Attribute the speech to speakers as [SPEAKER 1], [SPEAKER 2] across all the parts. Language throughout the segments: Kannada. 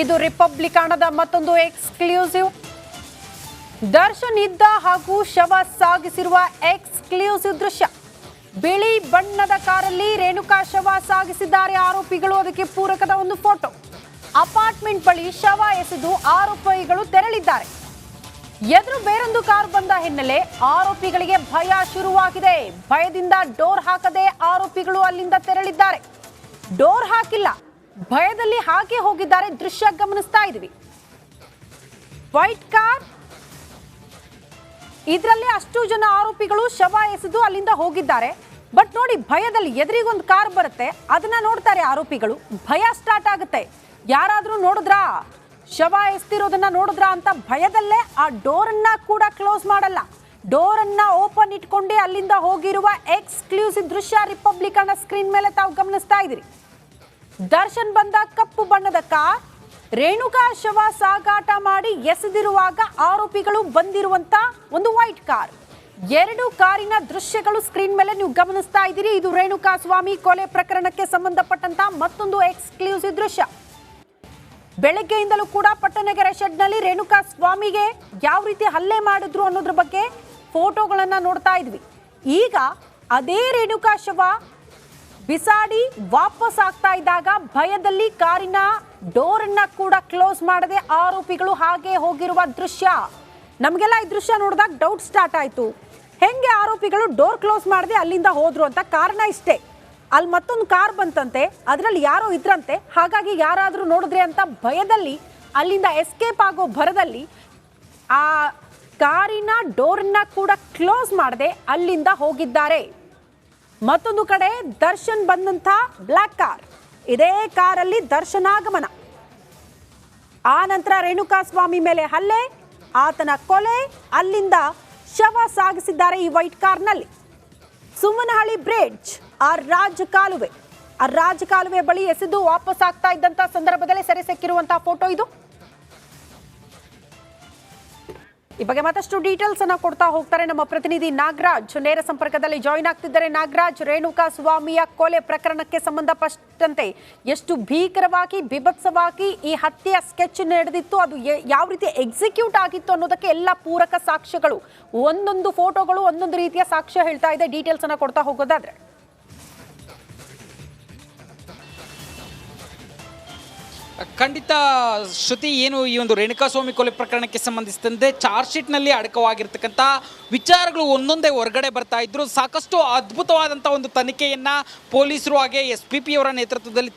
[SPEAKER 1] ಇದು ರಿಪಬ್ಲಿಕ್ ಹಣದ ಮತ್ತೊಂದು ಎಕ್ಸ್ಕ್ಲೂಸಿವ್. ದರ್ಶನ್ ಇದ್ದ ಹಾಗೂ ಶವ ಸಾಗಿಸಿರುವ ಎಕ್ಸ್ಕ್ಲೂಸಿವ್ ದೃಶ್ಯ. ಬಿಳಿ ಬಣ್ಣದ ಕಾರಲ್ಲಿ ರೇಣುಕಾ ಶವ ಸಾಗಿಸಿದ್ದಾರೆ ಆರೋಪಿಗಳು. ಅದಕ್ಕೆ ಪೂರಕದ ಒಂದು ಫೋಟೋ. ಅಪಾರ್ಟ್ಮೆಂಟ್ ಬಳಿ ಶವ ಎಸೆದು ಆರೋಪಿಗಳು ತೆರಳಿದ್ದಾರೆ. ಎದುರು ಬೇರೊಂದು ಕಾರು ಬಂದ ಹಿನ್ನೆಲೆ ಆರೋಪಿಗಳಿಗೆ ಭಯ ಶುರುವಾಗಿದೆ. ಭಯದಿಂದ ಡೋರ್ ಹಾಕದೆ ಆರೋಪಿಗಳು ಅಲ್ಲಿಂದ ತೆರಳಿದ್ದಾರೆ. ಡೋರ್ ಹಾಕಿಲ್ಲ. ಭಯದಲ್ಲಿ ಹಾಗೆ ಹೋಗಿದ್ದಾರೆ ದೃಶ್ಯ ಗಮನಿಸ್ತಾ ಇದ್ವಿ ವೈಟ್ ಕಾರ್ ಇದರಲ್ಲಿ ಅಷ್ಟು ಜನ ಆರೋಪಿಗಳು ಶವ ಎಸೆದು ಅಲ್ಲಿಂದ ಹೋಗಿದ್ದಾರೆ. ಬಟ್ ನೋಡಿ, ಭಯದಲ್ಲಿ ಎದುರಿಗೊಂದು ಕಾರ್ ಬರುತ್ತೆ, ಅದನ್ನ ನೋಡ್ತಾರೆ ಆರೋಪಿಗಳು. ಭಯ ಸ್ಟಾರ್ಟ್ ಆಗುತ್ತೆ. ಯಾರಾದರೂ ನೋಡಿದ್ರಾ? ಶವ ಎಸ್ತಿರೋದನ್ನ ನೋಡಿದ್ರಾ ಅಂತ ಭಯದಲ್ಲೇ ಆ ಡೋರನ್ನ ಕೂಡ ಕ್ಲೋಸ್ ಮಾಡಲ್ಲ. ಡೋರನ್ನ ಓಪನ್ ಇಟ್ಕೊಂಡೇ ಅಲ್ಲಿಂದ ಹೋಗಿರುವ ಎಕ್ಸ್ಕ್ಲೂಸಿವ್ ದೃಶ್ಯ ರಿಪಬ್ಲಿಕ್ ಅನ್ನ ಸ್ಕ್ರೀನ್ ಮೇಲೆ ತಾವು ಗಮನಿಸ್ತಾ ಇದ್ದೀರಿ. ದರ್ಶನ್ ಬಂದ ಕಪ್ಪು ಬಣ್ಣದ ಕಾರ್. ರೇಣುಕಾ ಶವ ಸಾಗಾಟ ಮಾಡಿ ಎಸೆದಿರುವಾಗ ಆರೋಪಿಗಳು ಬಂದಿರುವಂತ ಒಂದು ವೈಟ್ ಕಾರ್. ಎರಡು ಕಾರಿನ ದೃಶ್ಯಗಳು ಸ್ಕ್ರೀನ್ ಮೇಲೆ ನೀವು ಗಮನಿಸ್ತಾ ಇದ್ದೀರಿ. ಇದು ರೇಣುಕಾ ಸ್ವಾಮಿ ಕೊಲೆ ಪ್ರಕರಣಕ್ಕೆ ಸಂಬಂಧಪಟ್ಟಂತ ಮತ್ತೊಂದು ಎಕ್ಸ್ಕ್ಲೂಸಿವ್ ದೃಶ್ಯ. ಬೆಳಗ್ಗೆಯಿಂದಲೂ ಕೂಡ ಪಟ್ಟಣಗೆರೆ ಶೆಡ್ನಲ್ಲಿ ರೇಣುಕಾ ಸ್ವಾಮಿಗೆ ಯಾವ ರೀತಿ ಹಲ್ಲೆ ಮಾಡಿದ್ರು ಅನ್ನೋದ್ರ ಬಗ್ಗೆ ಫೋಟೋಗಳನ್ನ ನೋಡ್ತಾ ಇದ್ವಿ. ಈಗ ಅದೇ ರೇಣುಕಾ ಶವ ಬಿಸಾಡಿ ವಾಪಸ್ ಆಗ್ತಾ ಇದ್ದಾಗ ಭಯದಲ್ಲಿ ಕಾರಿನ ಡೋರನ್ನ ಕೂಡ ಕ್ಲೋಸ್ ಮಾಡದೆ ಆರೋಪಿಗಳು ಹಾಗೆ ಹೋಗಿರುವ ದೃಶ್ಯ. ನಮಗೆಲ್ಲ ಈ ದೃಶ್ಯ ನೋಡಿದಾಗ ಡೌಟ್ ಸ್ಟಾರ್ಟ್ ಆಯ್ತು. ಹೆಂಗೆ ಆರೋಪಿಗಳು ಡೋರ್ ಕ್ಲೋಸ್ ಮಾಡದೆ ಅಲ್ಲಿಂದ ಹೋದ್ರು ಅಂತ ಕಾರಣ ಇಷ್ಟೇ. ಅಲ್ಲಿ ಮತ್ತೊಂದು ಕಾರ್ ಬಂತಂತೆ, ಅದರಲ್ಲಿ ಯಾರೋ ಇದ್ರಂತೆ. ಹಾಗಾಗಿ ಯಾರಾದರೂ ನೋಡಿದ್ರೆ ಅಂತ ಭಯದಲ್ಲಿ ಅಲ್ಲಿಂದ ಎಸ್ಕೇಪ್ ಆಗೋ ಭರದಲ್ಲಿ ಆ ಕಾರಿನ ಡೋರ್ನ ಕೂಡ ಕ್ಲೋಸ್ ಮಾಡದೆ ಅಲ್ಲಿಂದ ಹೋಗಿದ್ದಾರೆ. ಮತ್ತೊಂದು ಕಡೆ ದರ್ಶನ್ ಬಂದಂತ ಬ್ಲ್ಯಾಕ್ ಕಾರ್ ಇದೇ ಕಾರಲ್ಲಿ ದರ್ಶನಾಗಮನ ಆ ನಂತರ ರೇಣುಕಾ ಸ್ವಾಮಿ ಮೇಲೆ ಹಲ್ಲೆ, ಆತನ ಕೊಲೆ, ಅಲ್ಲಿಂದ ಶವ ಸಾಗಿಸಿದ್ದಾರೆ ಈ ವೈಟ್ ಕಾರ್ನಲ್ಲಿ ಸುಮ್ಮನಹಳ್ಳಿ ಬ್ರಿಡ್ಜ್ ಆ ರಾಜ ಕಾಲುವೆ ಆ ರಾಜ ಕಾಲುವೆ ಬಳಿ ಎಸೆದು ವಾಪಸ್ ಆಗ್ತಾ ಇದ್ದಂತ ಸಂದರ್ಭದಲ್ಲಿ ಸೆರೆ ಸಿಕ್ಕಿರುವಂತಹ ಫೋಟೋ ಇದು. ಈ ಬಗ್ಗೆ ಮತ್ತಷ್ಟು ಡೀಟೇಲ್ಸ್ ಅನ್ನ ಕೊಡ್ತಾ ಹೋಗ್ತಾರೆ ನಮ್ಮ ಪ್ರತಿನಿಧಿ ನಾಗರಾಜ್. ನೇರ ಸಂಪರ್ಕದಲ್ಲಿ ಜಾಯಿನ್ ಆಗ್ತಿದ್ದಾರೆ ನಾಗರಾಜ್, ರೇಣುಕಾ, ಸ್ವಾಮಿಯ ಕೊಲೆ ಪ್ರಕರಣಕ್ಕೆ ಸಂಬಂಧಪಟ್ಟಂತೆ ಎಷ್ಟು ಭೀಕರವಾಗಿ, ಬಿಭತ್ಸವಾಗಿ ಈ ಹತ್ಯೆಯ ಸ್ಕೆಚ್ ನಡೆದಿತ್ತು, ಅದು ಯಾವ ರೀತಿ ಎಕ್ಸಿಕ್ಯೂಟ್ ಆಗಿತ್ತು ಅನ್ನೋದಕ್ಕೆ ಎಲ್ಲ ಪೂರಕ ಸಾಕ್ಷ್ಯಗಳು, ಒಂದೊಂದು ಫೋಟೋಗಳು ಒಂದೊಂದು ರೀತಿಯ ಸಾಕ್ಷ್ಯ ಹೇಳ್ತಾ ಇದೆ. ಡೀಟೇಲ್ಸ್ ಅನ್ನ ಕೊಡ್ತಾ ಹೋಗೋದಾದ್ರೆ.
[SPEAKER 2] ಖಂಡಿತ ಶ್ರುತಿ, ಏನು ಈ ಒಂದು ರೇಣುಕಾಸ್ವಾಮಿ ಕೊಲೆ ಪ್ರಕರಣಕ್ಕೆ ಸಂಬಂಧಿಸಿದಂತೆ ಚಾರ್ಜ್ ಶೀಟ್ನಲ್ಲಿ ಅಡಕವಾಗಿರ್ತಕ್ಕಂಥ ವಿಚಾರಗಳು ಒಂದೊಂದೇ ಹೊರಗಡೆ ಬರ್ತಾ ಇದ್ರು. ಸಾಕಷ್ಟು ಅದ್ಭುತವಾದಂಥ ಒಂದು ತನಿಖೆಯನ್ನು ಪೊಲೀಸರು ಹಾಗೆ ಎಸ್ ಪಿ ಪಿಯವರ ನೇತೃತ್ವದಲ್ಲಿ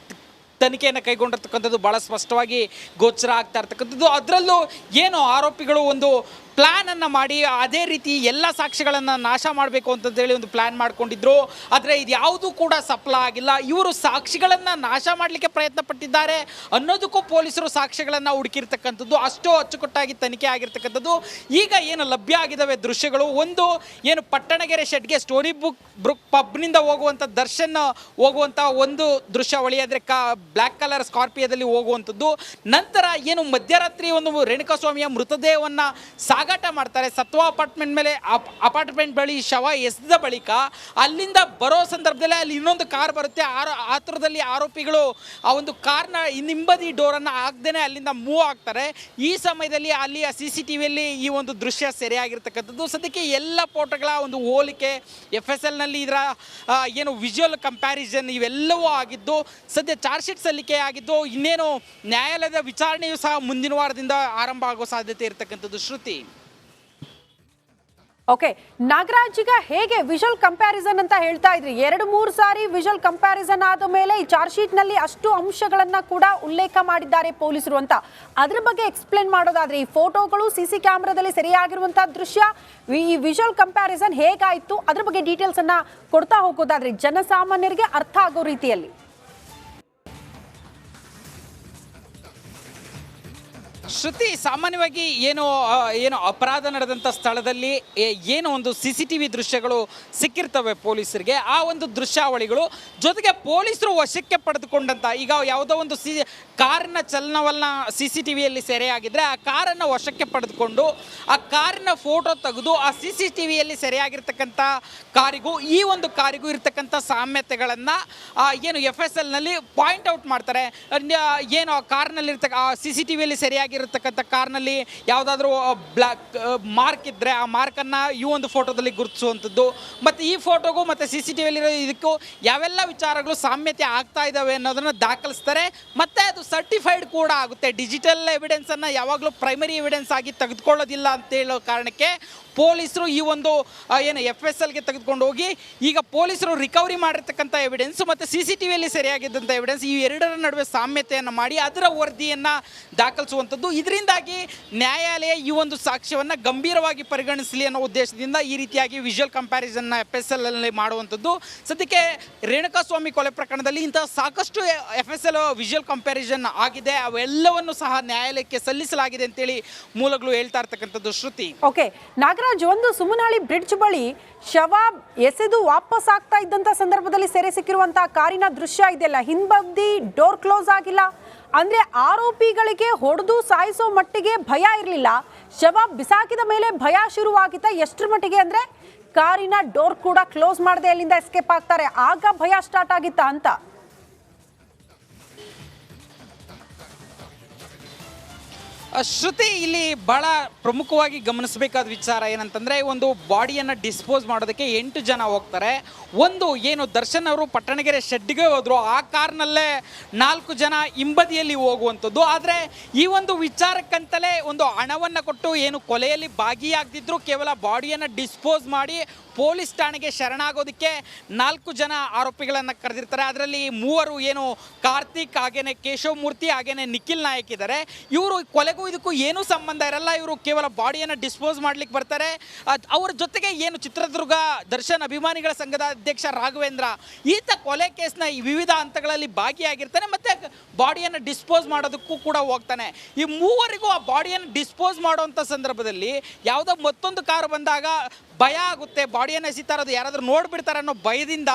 [SPEAKER 2] ತನಿಖೆಯನ್ನು ಕೈಗೊಂಡಿರ್ತಕ್ಕಂಥದ್ದು ಭಾಳ ಸ್ಪಷ್ಟವಾಗಿ ಗೋಚರ ಆಗ್ತಾ ಇರ್ತಕ್ಕಂಥದ್ದು. ಅದರಲ್ಲೂ ಏನು ಆರೋಪಿಗಳು ಒಂದು ಪ್ಲ್ಯಾನನ್ನು ಮಾಡಿ, ಅದೇ ರೀತಿ ಎಲ್ಲ ಸಾಕ್ಷಿಗಳನ್ನು ನಾಶ ಮಾಡಬೇಕು ಅಂತಂದೇಳಿ ಒಂದು ಪ್ಲ್ಯಾನ್ ಮಾಡ್ಕೊಂಡಿದ್ರು. ಆದರೆ ಇದು ಯಾವುದೂ ಕೂಡ ಸಫಲ ಆಗಿಲ್ಲ. ಇವರು ಸಾಕ್ಷಿಗಳನ್ನು ನಾಶ ಮಾಡಲಿಕ್ಕೆ ಪ್ರಯತ್ನ ಪಟ್ಟಿದ್ದಾರೆ ಅನ್ನೋದಕ್ಕೂ ಪೊಲೀಸರು ಸಾಕ್ಷಿಗಳನ್ನು ಹುಡುಕಿರ್ತಕ್ಕಂಥದ್ದು, ಅಷ್ಟು ಅಚ್ಚುಕಟ್ಟಾಗಿ ತನಿಖೆ ಆಗಿರ್ತಕ್ಕಂಥದ್ದು. ಈಗ ಏನು ಲಭ್ಯ ಆಗಿದ್ದಾವೆ ದೃಶ್ಯಗಳು. ಒಂದು, ಏನು ಪಟ್ಟಣಗೆರೆ ಶೆಡ್ಗೆ ಸ್ಟೋರಿ ಬುಕ್ ಬ್ರುಕ್ ಪಬ್ನಿಂದ ಹೋಗುವಂಥ ದರ್ಶನ್ ಹೋಗುವಂಥ ಒಂದು ದೃಶ್ಯಾವಳಿ ಅಂದರೆ ಕಾ ಬ್ಲ್ಯಾಕ್ ಕಲರ್ ಸ್ಕಾರ್ಪಿಯೋದಲ್ಲಿ ಹೋಗುವಂಥದ್ದು. ನಂತರ ಏನು ಮಧ್ಯರಾತ್ರಿ ಒಂದು ರೇಣುಕಾಸ್ವಾಮಿಯ ಮೃತದೇಹವನ್ನು ಸಾಗಾಟ ಮಾಡ್ತಾರೆ. ಸತ್ವ ಅಪಾರ್ಟ್ಮೆಂಟ್ ಮೇಲೆ ಅಪಾರ್ಟ್ಮೆಂಟ್ ಬಳಿ ಶವ ಎಸೆದ ಬಳಿಕ ಅಲ್ಲಿಂದ ಬರೋ ಸಂದರ್ಭದಲ್ಲಿ ಅಲ್ಲಿ ಇನ್ನೊಂದು ಕಾರ್ ಬರುತ್ತೆ. ಆರ, ಆತುರದಲ್ಲಿ ಆರೋಪಿಗಳು ಆ ಒಂದು ಕಾರ್ನ ಹಿಂಬದಿ ಡೋರನ್ನು ಹಾಕ್ದೇನೆ ಅಲ್ಲಿಂದ ಮೂವ್ ಆಗ್ತಾರೆ. ಈ ಸಮಯದಲ್ಲಿ ಅಲ್ಲಿ ಸಿ ಸಿ ಟಿ ವಿಯಲ್ಲಿ ಈ ಒಂದು ದೃಶ್ಯ ಸೆರೆಯಾಗಿರ್ತಕ್ಕಂಥದ್ದು. ಸದ್ಯಕ್ಕೆ ಎಲ್ಲ ಫೋಟೋಗಳ ಒಂದು ಹೋಲಿಕೆ ಎಫ್ ಎಸ್ ಎಲ್ನಲ್ಲಿ ಇದರ ಏನು ವಿಜುವಲ್ ಕಂಪ್ಯಾರಿಸನ್ ಇವೆಲ್ಲವೂ ಆಗಿದ್ದು, ಸದ್ಯ ಚಾರ್ಜ್ ಶೀಟ್ ಸಲ್ಲಿಕೆ ಆಗಿದ್ದು, ಇನ್ನೇನು ನ್ಯಾಯಾಲಯದ ವಿಚಾರಣೆಯು ಸಹ ಮುಂದಿನ ವಾರದಿಂದ ಆರಂಭ ಆಗೋ ಸಾಧ್ಯತೆ ಇರತಕ್ಕಂಥದ್ದು. ಶ್ರುತಿ.
[SPEAKER 1] ಓಕೆ ನಾಗರಾಜ್ ಈಗ ಹೇಗೆ ವಿಜುವಲ್ ಕಂಪ್ಯಾರಿಸನ್ ಅಂತ ಹೇಳ್ತಾ ಇದ್ರಿ? ಎರಡು ಮೂರು ಸಾರಿ ವಿಜುವಲ್ ಕಂಪ್ಯಾರಿಸನ್ ಆದ ಮೇಲೆ ಈ ಚಾರ್ಜ್ ಶೀಟ್ನಲ್ಲಿ ಅಷ್ಟು ಅಂಶಗಳನ್ನ ಕೂಡ ಉಲ್ಲೇಖ ಮಾಡಿದ್ದಾರೆ ಪೊಲೀಸರು ಅಂತ. ಅದ್ರ ಬಗ್ಗೆ ಎಕ್ಸ್ಪ್ಲೇನ್ ಮಾಡೋದಾದ್ರೆ, ಈ ಫೋಟೋಗಳು ಸಿಸಿ ಕ್ಯಾಮ್ರಾದಲ್ಲಿ ಸರಿಯಾಗಿರುವಂತಹ ದೃಶ್ಯ, ಈ ವಿಜುವಲ್ ಕಂಪ್ಯಾರಿಸನ್ ಹೇಗಾಯ್ತು? ಅದ್ರ ಬಗ್ಗೆ ಡೀಟೇಲ್ಸ್ ಅನ್ನ ಕೊಡ್ತಾ ಹೋಗೋದಾದ್ರೆ, ಜನಸಾಮಾನ್ಯರಿಗೆ ಅರ್ಥ ಆಗೋ ರೀತಿಯಲ್ಲಿ.
[SPEAKER 2] ಶ್ರುತಿ, ಸಾಮಾನ್ಯವಾಗಿ ಏನು ಏನು ಅಪರಾಧ ನಡೆದಂಥ ಸ್ಥಳದಲ್ಲಿ ಏನು ಒಂದು ಸಿ ಸಿ ಟಿ ವಿ ದೃಶ್ಯಗಳು ಸಿಕ್ಕಿರ್ತವೆ ಪೊಲೀಸರಿಗೆ. ಆ ಒಂದು ದೃಶ್ಯಾವಳಿಗಳು ಜೊತೆಗೆ ಪೊಲೀಸರು ವಶಕ್ಕೆ ಪಡೆದುಕೊಂಡಂಥ ಈಗ ಯಾವುದೋ ಒಂದು ಸಿ, ಕಾರಿನ ಚಲನವಲನ ಸಿ ಸಿ ಟಿ ವಿಯಲ್ಲಿ ಸೆರೆಯಾಗಿದ್ದರೆ ಆ ಕಾರನ್ನು ವಶಕ್ಕೆ ಪಡೆದುಕೊಂಡು, ಆ ಕಾರಿನ ಫೋಟೋ ತೆಗೆದು ಆ ಸಿ ಸಿ ಟಿ ವಿಯಲ್ಲಿ ಸೆರೆಯಾಗಿರ್ತಕ್ಕಂಥ ಕಾರಿಗೂ, ಈ ಒಂದು ಕಾರಿಗೂ ಇರತಕ್ಕಂಥ ಸಾಮ್ಯತೆಗಳನ್ನು ಏನು ಎಫ್ ಎಸ್ ಎಲ್ನಲ್ಲಿ ಪಾಯಿಂಟ್ ಔಟ್ ಮಾಡ್ತಾರೆ. ಏನು ಆ ಕಾರ್ನಲ್ಲಿರ್ತಕ್ಕ, ಆ ಸಿ ಸಿ ಟಿ ವಿಯಲ್ಲಿ ಸರಿಯಾಗಿರ್ತಕ್ಕಂಥ ಕಾರ್ನಲ್ಲಿ ಯಾವುದಾದ್ರೂ ಬ್ಲಾಕ್ ಮಾರ್ಕ್ ಇದ್ದರೆ ಆ ಮಾರ್ಕನ್ನು ಈ ಒಂದು ಫೋಟೋದಲ್ಲಿ ಗುರುತಿಸುವಂಥದ್ದು. ಮತ್ತು ಈ ಫೋಟೋಗೂ ಮತ್ತು ಸಿ ಸಿ ಟಿ ವಿಲಿರೋ ಇದಕ್ಕೂ ಯಾವೆಲ್ಲ ವಿಚಾರಗಳು ಸಾಮ್ಯತೆ ಆಗ್ತಾ ಇದ್ದಾವೆ ಅನ್ನೋದನ್ನು ದಾಖಲಿಸ್ತಾರೆ. ಮತ್ತು ಅದು ಸರ್ಟಿಫೈಡ್ ಕೂಡ ಆಗುತ್ತೆ. ಡಿಜಿಟಲ್ ಎವಿಡೆನ್ಸನ್ನು ಯಾವಾಗಲೂ ಪ್ರೈಮರಿ ಎವಿಡೆನ್ಸ್ ಆಗಿ ತೆಗೆದುಕೊಳ್ಳೋದಿಲ್ಲ ಅಂತ ಹೇಳೋ ಕಾರಣಕ್ಕೆ ಪೊಲೀಸರು ಈ ಒಂದು ಏನು ಎಫ್ ಎಸ್ ಎಲ್ಗೆ ತೆಗೆದುಕೊಂಡು ಹೋಗಿ, ಈಗ ಪೊಲೀಸರು ರಿಕವರಿ ಮಾಡಿರ್ತಕ್ಕಂಥ ಎವಿಡೆನ್ಸ್ ಮತ್ತು ಸಿ ಸಿ ಟಿ ವಿಯಲ್ಲಿ ಸರಿಯಾಗಿದ್ದಂಥ ಎವಿಡೆನ್ಸ್ ಈ ಎರಡರ ನಡುವೆ ಸಾಮ್ಯತೆಯನ್ನು ಮಾಡಿ ಅದರ ವರದಿಯನ್ನು ದಾಖಲಿಸುವಂಥದ್ದು. ಇದರಿಂದಾಗಿ ನ್ಯಾಯಾಲಯ ಈ ಒಂದು ಸಾಕ್ಷ್ಯವನ್ನು ಗಂಭೀರವಾಗಿ ಪರಿಗಣಿಸಲಿ ಅನ್ನೋ ಉದ್ದೇಶದಿಂದ ಈ ರೀತಿಯಾಗಿ ವಿಜುವಲ್ ಕಂಪ್ಯಾರಿಸನ್ನ ಎಫ್ ಎಸ್ ಎಲ್ ಅಲ್ಲಿ ಮಾಡುವಂಥದ್ದು. ಸದ್ಯಕ್ಕೆ ರೇಣುಕಾಸ್ವಾಮಿ ಕೊಲೆ ಪ್ರಕರಣದಲ್ಲಿ ಇಂತಹ ಸಾಕಷ್ಟು F S L visual comparison ಆಗಿದೆ. ಅವೆಲ್ಲವನ್ನು ಸಹ ನ್ಯಾಯಾಲಯಕ್ಕೆ ಸಲ್ಲಿಸಲಾಗಿದೆ ಅಂತೇಳಿ ಮೂಲಗಳು ಹೇಳ್ತಾ ಇರ್ತಕ್ಕಂಥದ್ದು ಶ್ರುತಿ.
[SPEAKER 1] ಓಕೆ ನಾಗರಾಜ್ ಒಂದು ಸುಮನಹಳ್ಳಿ ಬ್ರಿಡ್ಜ್ ಬಳಿ ಶವ ಎಸೆದು ವಾಪಸ್ ಆಗ್ತಾ ಇದ್ದಂತ ಸಂದರ್ಭದಲ್ಲಿ ಸೆರೆ ಸಿಕ್ಕಿರುವಂತಹ ಕಾರಿನ ದೃಶ್ಯ ಇದೆಯಲ್ಲ? ಹಿಂಬದಿ ಡೋರ್ ಕ್ಲೋಸ್ ಆಗಿಲ್ಲ. ಅಂದ್ರೆ ಆರೋಪಿಗಳಿಗೆ ಹೊಡೆದು ಸಾಯಿಸೋ ಮಟ್ಟಿಗೆ ಭಯ ಇರಲಿಲ್ಲ. ಶವ ಬಿಸಾಕಿದ ಮೇಲೆ ಭಯ ಶುರುವಾಗಿತ್ತ ಎಷ್ಟರ ಮಟ್ಟಿಗೆ ಅಂದ್ರೆ ಕಾರಿನ ಡೋರ್ ಕೂಡ ಕ್ಲೋಸ್ ಮಾಡದೆ ಅಲ್ಲಿಂದ ಎಸ್ಕೇಪ್ ಆಗ್ತಾರೆ. ಆಗ ಭಯ ಸ್ಟಾರ್ಟ್ ಆಗಿತ್ತ ಅಂತ?
[SPEAKER 2] ಶ್ರುತಿ, ಇಲ್ಲಿ ಬಹಳ ಪ್ರಮುಖವಾಗಿ ಗಮನಿಸಬೇಕಾದ ವಿಚಾರ ಏನಂತಂದ್ರೆ, ಒಂದು ಬಾಡಿಯನ್ನು ಡಿಸ್ಪೋಸ್ ಮಾಡೋದಕ್ಕೆ ಎಂಟು ಜನ ಹೋಗ್ತಾರೆ. ಒಂದು, ಏನು ದರ್ಶನ್ ಅವರು ಪಟ್ಟಣಗೆರೆ ಶೆಡ್ಗೆ ಹೋದ್ರು. ಆ ಕಾರ್ನಲ್ಲೇ ನಾಲ್ಕು ಜನ ಹಿಂಬದಿಯಲ್ಲಿ ಹೋಗುವಂಥದ್ದು. ಆದರೆ, ಈ ಒಂದು ವಿಚಾರಕ್ಕಂತಲೇ ಒಂದು ಹಣವನ್ನು ಕೊಟ್ಟು ಏನು ಕೊಲೆಯಲ್ಲಿ ಭಾಗಿಯಾಗದಿದ್ರು, ಕೇವಲ ಬಾಡಿಯನ್ನು ಡಿಸ್ಪೋಸ್ ಮಾಡಿ ಪೊಲೀಸ್ ಠಾಣೆಗೆ ಶರಣಾಗೋದಕ್ಕೆ ನಾಲ್ಕು ಜನ ಆರೋಪಿಗಳನ್ನು ಕರೆದಿರ್ತಾರೆ. ಅದರಲ್ಲಿ ಮೂವರು ಏನು ಕಾರ್ತಿಕ್, ಹಾಗೇನೆ ಕೇಶವ ಮೂರ್ತಿ ಹಾಗೇನೆ ನಿಖಿಲ್ ನಾಯಕ್ ಇದ್ದಾರೆ. ಇವರು ಕೊಲೆಗೂ ಇದಕ್ಕೂ ಏನೂ ಸಂಬಂಧ ಇರಲ್ಲ. ಇವರು ಕೇವಲ ಬಾಡಿಯನ್ನು ಡಿಸ್ಪೋಸ್ ಮಾಡ್ಲಿಕ್ಕೆ ಬರ್ತಾರೆ. ಅವ್ರ ಜೊತೆಗೆ ಏನು ಚಿತ್ರದುರ್ಗ ದರ್ಶನ್ ಅಭಿಮಾನಿಗಳ ಸಂಘದ ಅಧ್ಯಕ್ಷ ರಾಘವೇಂದ್ರ, ಈತ ಕೊಲೆ ಕೇಸ್ನ ವಿವಿಧ ಹಂತಗಳಲ್ಲಿ ಭಾಗಿಯಾಗಿರ್ತಾನೆ ಮತ್ತೆ ಬಾಡಿಯನ್ನು ಡಿಸ್ಪೋಸ್ ಮಾಡೋದಕ್ಕೂ ಕೂಡ ಹೋಗ್ತಾನೆ. ಈ ಮೂವರಿಗೂ ಆ ಬಾಡಿಯನ್ನು ಡಿಸ್ಪೋಸ್ ಮಾಡುವಂಥ ಸಂದರ್ಭದಲ್ಲಿ ಯಾವುದೋ ಮತ್ತೊಂದು ಕಾರು ಬಂದಾಗ ಭಯ ಆಗುತ್ತೆ. ಬಾಡಿಯನ್ನು ಎಸಿತಾ ಇರೋದು ಯಾರಾದರೂ ನೋಡಿಬಿಡ್ತಾರೆ ಅನ್ನೋ ಭಯದಿಂದ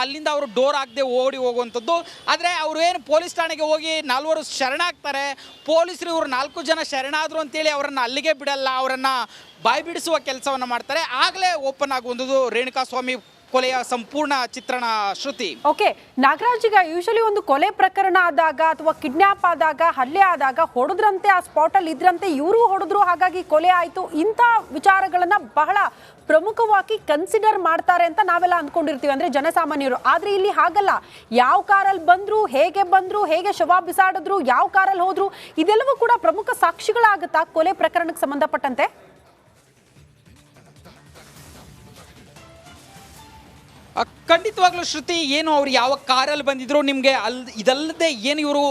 [SPEAKER 2] ಅಲ್ಲಿಂದ ಅವರು ಡೋರ್ ಆಗದೆ ಓಡಿ ಹೋಗುವಂಥದ್ದು. ಆದರೆ ಅವರು ಏನು ಪೊಲೀಸ್ ಠಾಣೆಗೆ ಹೋಗಿ ನಾಲ್ವರು ಶರಣಾಗ್ತಾರೆ. ಪೊಲೀಸರು ಇವರು ನಾಲ್ಕು ಜನ ಶರಣಾದರು ಅಂತೇಳಿ ಅವರನ್ನು ಅಲ್ಲಿಗೆ ಬಿಡಲ್ಲ, ಅವರನ್ನು ಬಾಯಿ ಬಿಡಿಸುವ ಕೆಲಸವನ್ನು ಮಾಡ್ತಾರೆ. ಆಗಲೇ ಓಪನ್ ಆಗುವಂಥದ್ದು ರೇಣುಕಾಸ್ವಾಮಿ ಕೊಲೆಯ ಸಂಪೂರ್ಣ ಚಿತ್ರಣ ಶ್ರುತಿ.
[SPEAKER 1] ಓಕೆ ನಾಗರಾಜ್ ಈಗ ಯೂಶಲಿ ಒಂದು ಕೊಲೆ ಪ್ರಕರಣ ಆದಾಗ ಅಥವಾ ಕಿಡ್ನಾಪ್ ಆದಾಗ, ಹಲ್ಲೆ ಆದಾಗ ಹೊಡೆದ್ರಂತೆ, ಆ ಸ್ಪಾಟಲ್ಲಿ ಇದ್ರಂತೆ, ಇವರು ಹೊಡೆದ್ರು, ಹಾಗಾಗಿ ಕೊಲೆ ಆಯಿತು. ಇಂಥ ವಿಚಾರಗಳನ್ನ ಬಹಳ ಪ್ರಮುಖವಾಗಿ ಕನ್ಸಿಡರ್ ಮಾಡ್ತಾರೆ ಅಂತ ನಾವೆಲ್ಲ ಅಂದ್ಕೊಂಡಿರ್ತೀವಿ ಅಂದ್ರೆ ಜನಸಾಮಾನ್ಯರು. ಆದ್ರೆ ಇಲ್ಲಿ ಹಾಗಲ್ಲ. ಯಾವ ಕಾರಲ್ಲಿ ಬಂದ್ರು, ಹೇಗೆ ಬಂದ್ರು, ಹೇಗೆ ಶವ ಬಿಸಾಡಿದ್ರು, ಯಾವ ಕಾರಲ್ಲಿ ಹೋದ್ರು, ಇದೆಲ್ಲವೂ ಕೂಡ ಪ್ರಮುಖ ಸಾಕ್ಷಿಗಳಾಗುತ್ತಾ ಕೊಲೆ ಪ್ರಕರಣಕ್ಕೆ ಸಂಬಂಧಪಟ್ಟಂತೆ?
[SPEAKER 2] ಖಂಡಿತವಾಗ್ಲೂ ಶ್ರುತಿ ಏನು ಅವ್ರು ಯಾವ ಕಾರಲ್ಲಿ ಬಂದಿದ್ರು ನಿಮಗೆ ಅಲ್ ಇದಲ್ಲದೆ ಏನು ಇವರು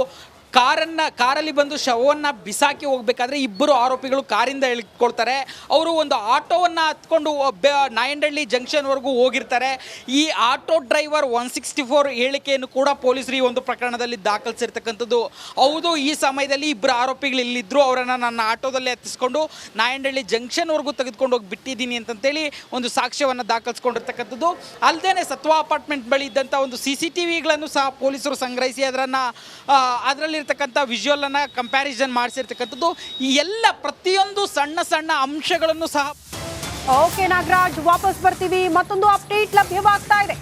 [SPEAKER 2] ಕಾರನ್ನ, ಕಾರಲ್ಲಿ ಬಂದು ಶವವನ್ನು ಬಿಸಾಕಿ ಹೋಗ್ಬೇಕಾದ್ರೆ ಇಬ್ಬರು ಆರೋಪಿಗಳು ಕಾರಿಂದ ಇಳ್ಕೊಳ್ತಾರೆ ಅವರು ಒಂದು ಆಟೋವನ್ನು ಹತ್ಕೊಂಡು ನಾಯಂಡಹಳ್ಳಿ ಜಂಕ್ಷನ್ವರೆಗೂ ಹೋಗಿರ್ತಾರೆ. ಈ auto driver one sixty four ಹೇಳಿಕೆಯನ್ನು ಕೂಡ ಪೊಲೀಸರು ಈ ಒಂದು ಪ್ರಕರಣದಲ್ಲಿ ದಾಖಲಿಸಿರ್ತಕ್ಕಂಥದ್ದು. ಹೌದು, ಈ ಸಮಯದಲ್ಲಿ ಇಬ್ಬರು ಆರೋಪಿಗಳು ಇಲ್ಲಿದ್ದರು ಅವರನ್ನು ನನ್ನ ಆಟೋದಲ್ಲಿ ಹತ್ತಿಸ್ಕೊಂಡು ನಾಯಂಡಹಳ್ಳಿ ಜಂಕ್ಷನ್ವರೆಗೂ ತೆಗೆದುಕೊಂಡು ಹೋಗಿ ಬಿಟ್ಟಿದ್ದೀನಿ ಅಂತಂತೇಳಿ ಒಂದು ಸಾಕ್ಷ್ಯವನ್ನು ದಾಖಲಿಸ್ಕೊಂಡಿರ್ತಕ್ಕಂಥದ್ದು. ಅಲ್ಲದೆ ಸತ್ವ ಅಪಾರ್ಟ್ಮೆಂಟ್ ಬಳಿ ಇದ್ದಂಥ ಒಂದು ಸಿ ಸಿ ಟಿ ವಿಗಳನ್ನು ಸಹ ಪೊಲೀಸರು ಸಂಗ್ರಹಿಸಿ, ಅದರನ್ನು ಅದರಲ್ಲಿರ್ತಕ್ಕಂಥ ವಿಜುವಲನ್ನು ಕಂಪ್ಯಾರಿಸನ್ ಮಾಡಿಸಿರ್ತಕ್ಕಂಥದ್ದು ಈ ಎಲ್ಲ ಪ್ರತಿಯೊಂದು ಸಣ್ಣ ಸಣ್ಣ ಅಂಶಗಳನ್ನು ಸಹ
[SPEAKER 1] ಓಕೆ ನಾಗರಾಜ್, ವಾಪಸ್ ಬರ್ತೀವಿ. ಮತ್ತೊಂದು ಅಪ್ಡೇಟ್ ಲಭ್ಯವಾಗ್ತಾ ಇದೆ.